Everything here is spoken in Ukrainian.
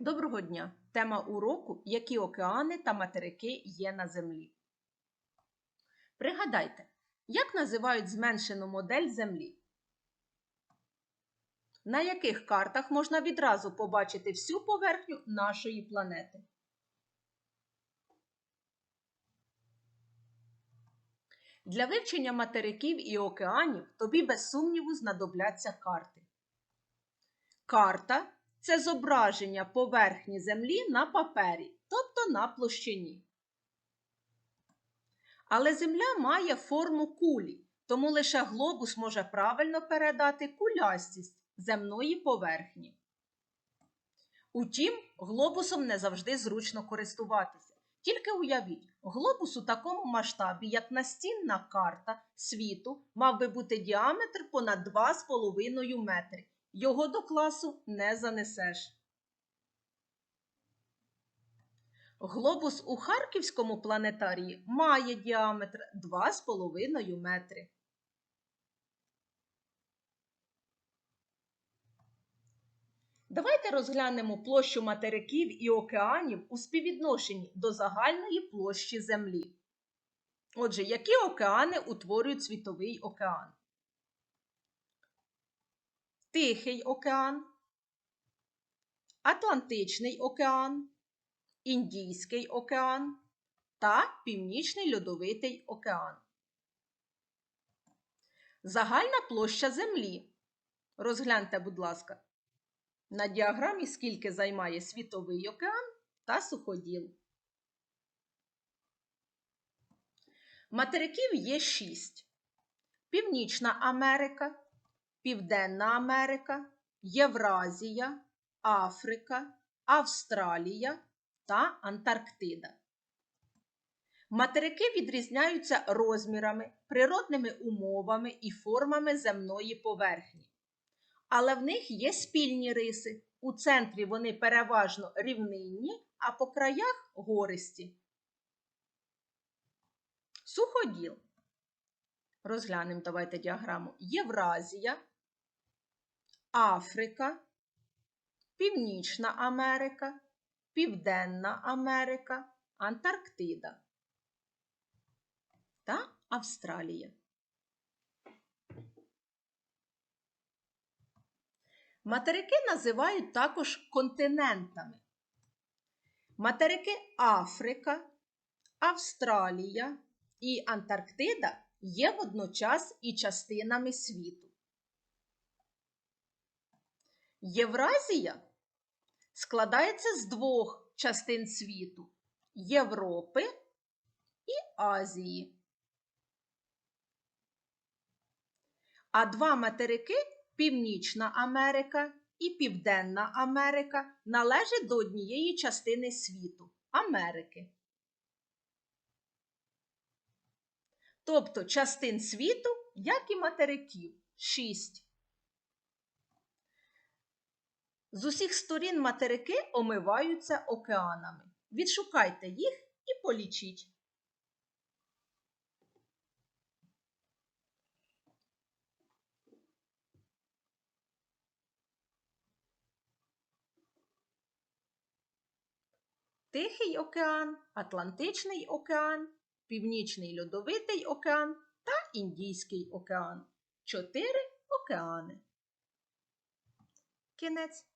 Доброго дня! Тема уроку Які океани та материки є на Землі. Пригадайте, як називають зменшену модель Землі? На яких картах можна відразу побачити всю поверхню нашої планети? Для вивчення материків і океанів тобі без сумніву знадобляться карти. Карта це зображення поверхні Землі на папері, тобто на площині. Але Земля має форму кулі, тому лише глобус може правильно передати кулястість земної поверхні. Утім, глобусом не завжди зручно користуватися. Тільки уявіть, глобус у такому масштабі, як настінна карта світу, мав би бути діаметр понад 2,5 метри. Його до класу не занесеш. Глобус у Харківському планетарії має діаметр 2,5 метри. Давайте розглянемо площу материків і океанів у співвідношенні до загальної площі Землі. Отже, які океани утворюють Світовий океан? Тихий океан, Атлантичний океан, Індійський океан та Північний Льодовитий океан. Загальна площа Землі. Розгляньте, будь ласка, на діаграмі, скільки займає Світовий океан та суходіл. Материків є шість: Північна Америка. Південна Америка, Євразія, Африка, Австралія та Антарктида. Материки відрізняються розмірами, природними умовами і формами земної поверхні. Але в них є спільні риси. У центрі вони переважно рівнинні, а по краях гористі. Суходіл. Розглянемо давайте діаграму. Євразія, Африка, Північна Америка, Південна Америка, Антарктида та Австралія. Материки називають також континентами. Материки Африка, Австралія і Антарктида є водночас і частинами світу. Євразія складається з двох частин світу Європи і Азії. А два материки Північна Америка і Південна Америка належать до однієї частини світу Америки. Тобто частин світу, як і материків, шість. З усіх сторін материки омиваються океанами. Відшукайте їх і полічіть. Тихий океан, Атлантичний океан, Північний Льодовитий океан та Індійський океан. Чотири океани. Кінець.